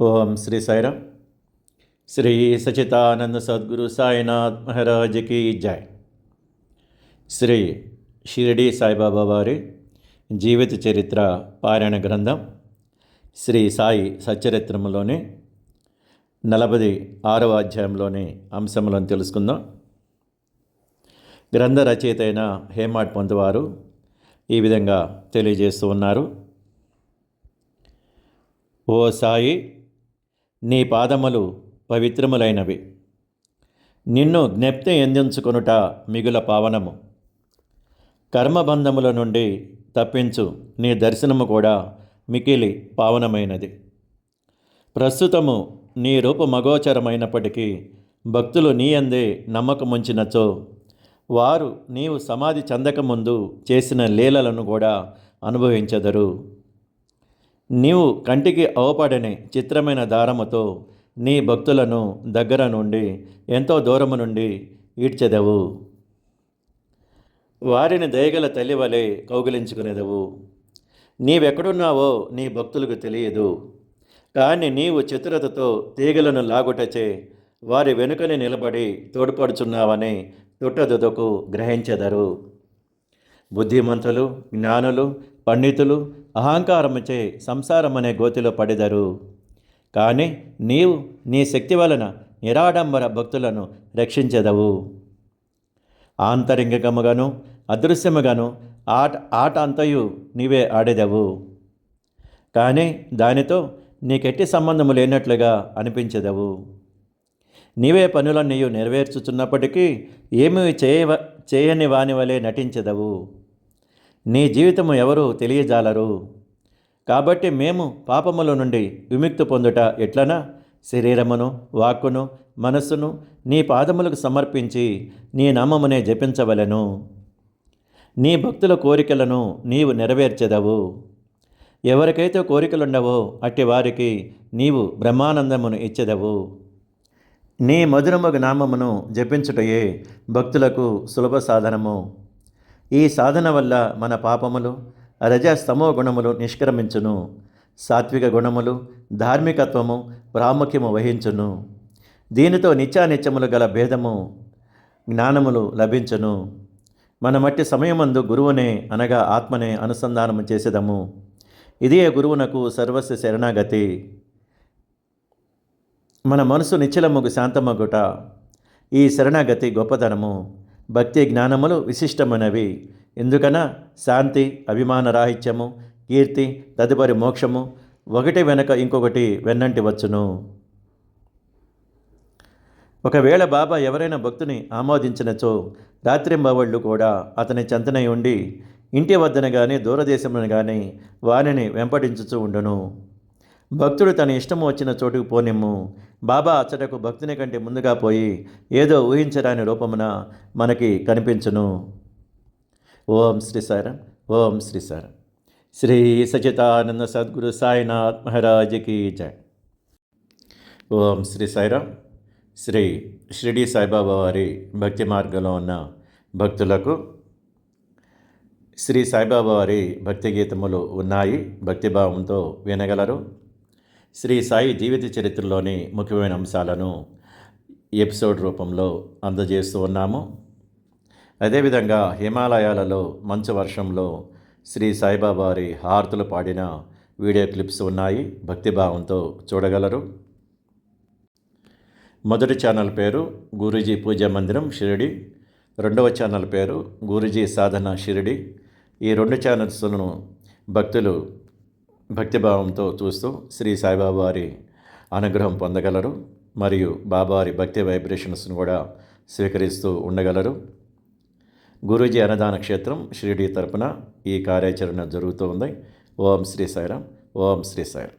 ఓం శ్రీ సాయిరా శ్రీ సచితానంద సద్గురు సాయినాథ్ మహారాజ్కి జై. శ్రీ షిరిడి సాయిబాబా వారి జీవిత చరిత్ర పారాయణ గ్రంథం శ్రీ సాయి సచరిత్రములోని నలభై ఆరవ అధ్యాయంలోని అంశములను తెలుసుకుందాం. గ్రంథ రచయిత అయిన హేమాడ్ పొందువారు ఈ విధంగా తెలియజేస్తూ ఉన్నారు. ఓ సాయి నీ పాదములు పవిత్రములైనవి. నిన్ను జ్ఞప్తి ఎందించుకొనుట మిగుల పావనము. కర్మబంధముల నుండి తప్పించు నీ దర్శనము కూడా మికిలి పావనమైనది. ప్రస్తుతము నీ రూపమగోచరమైనప్పటికీ భక్తులు నీ అందే నమ్మకముంచినచో వారు నీవు సమాధి చెందకముందు చేసిన లీలలను కూడా అనుభవించెదరు. నీవు కంటికి అవపడని చిత్రమైన దారముతో నీ భక్తులను దగ్గర నుండి ఎంతో దూరము నుండి ఈడ్చెదవు. వారిని దయగల తల్లి వలె కౌగిలించుకునేదవు. నీవెక్కడున్నావో నీ భక్తులకు తెలియదు. కానీ నీవు చతురతతో తీగలను లాగుటచే వారి వెనుకని నిలబడి తోడ్పడుచున్నావని తుట్టదుదకు గ్రహించెదరు. బుద్ధిమంతులు జ్ఞానులు పండితులు అహంకారముచే అనే గోతిలో పడెదరు. కానీ నీవు నీ శక్తి వలన నిరాడంబర భక్తులను రక్షించెదవు. ఆంతరింగికముగాను అదృశ్యముగాను ఆట ఆట అంతయు నీవే ఆడెదవు. కానీ దానితో నీకెట్టి సంబంధము లేనట్లుగా అనిపించదవు. నీవే పనులన్నీ నెరవేర్చుచున్నప్పటికీ ఏమీ చేయవ చేయని వాని వలె నటించదవు. నీ జీవితము ఎవరు తెలియజాలరు? కాబట్టి మేము పాపముల నుండి విముక్తి పొందుట ఎట్లనా? శరీరమును వాక్కును మనస్సును నీ పాదములకు సమర్పించి నీ నామమునే జపించవలెను. నీ భక్తుల కోరికలను నీవు నెరవేర్చెదవు. ఎవరికైతే కోరికలుండవో అట్టి వారికి నీవు బ్రహ్మానందమును ఇచ్చెదవు. నీ మధురమగు నామమును జపించుటయే భక్తులకు సులభ సాధనము. ఈ సాధన వల్ల మన పాపములు రజస్తమో గుణములు నిష్క్రమించును. సాత్విక గుణములు ధార్మికత్వము ప్రాముఖ్యము వహించును. దీనితో నిత్యానిత్యములు గల భేదము జ్ఞానములు లభించును. మన మట్టి సమయమందు గురువునే అనగా ఆత్మనే అనుసంధానము చేసేదము. ఇదే గురువునకు సర్వస్వ శరణాగతి. మన మనసు నిశ్చలముగు శాంతమగుట ఈ శరణాగతి గొప్పతనము. భక్తి జ్ఞానములు విశిష్టమైనవి. ఎందుకన? శాంతి అభిమాన రాహిత్యము కీర్తి తదుపరి మోక్షము ఒకటి వెనక ఇంకొకటి వెన్నంటి వచ్చును. ఒకవేళ బాబా ఎవరైనా భక్తుని ఆమోదించినచో రాత్రింబవళ్ళు కూడా అతని చెంతనై ఉండి ఇంటి వద్దన కానీ దూరదేశమున కానీ వారిని వెంపడించుచూ ఉండును. భక్తుడు తన ఇష్టము వచ్చిన చోటుకు పోనిమ్ము. బాబా అచ్చటకు భక్తుని కంటే ముందుగా పోయి ఏదో ఊహించరాని రూపమున మనకి కనిపించును. ఓం శ్రీ సారం ఓం శ్రీ సారం శ్రీ సచితానంద సద్గురు సాయినాథ్ మహారాజ్కి జయ ఓం శ్రీ సాయిరామ్ శ్రీ షిరిడి సాయిబాబా వారి భక్తి మార్గంలో ఉన్న భక్తులకు శ్రీ సాయిబాబా వారి భక్తి గీతములు ఉన్నాయి. భక్తిభావంతో వినగలరు. శ్రీ సాయి జీవిత చరిత్రలోని ముఖ్యమైన అంశాలను ఎపిసోడ్ రూపంలో అందజేస్తూ ఉన్నాము. అదేవిధంగా హిమాలయాలలో మంచు వర్షంలో శ్రీ సాయిబాబా వారి హారతులు పాడిన వీడియో క్లిప్స్ ఉన్నాయి. భక్తిభావంతో చూడగలరు. మొదటి ఛానల్ పేరు గురూజీ పూజా మందిరం షిరిడి. రెండవ ఛానల్ పేరు గురూజీ సాధన షిరిడి. ఈ రెండు ఛానల్స్ను భక్తులు భక్తిభావంతో చూస్తూ శ్రీ సాయిబాబా వారి అనుగ్రహం పొందగలరు మరియు బాబావారి భక్తి వైబ్రేషన్స్ను కూడా స్వీకరిస్తూ ఉండగలరు. గురూజీ అన్నదాన క్షేత్రం షిరిడి తరపున ఈ కార్యాచరణ జరుగుతూ ఉంది. ఓం శ్రీ సాయిరాం ఓం శ్రీ సాయిరాం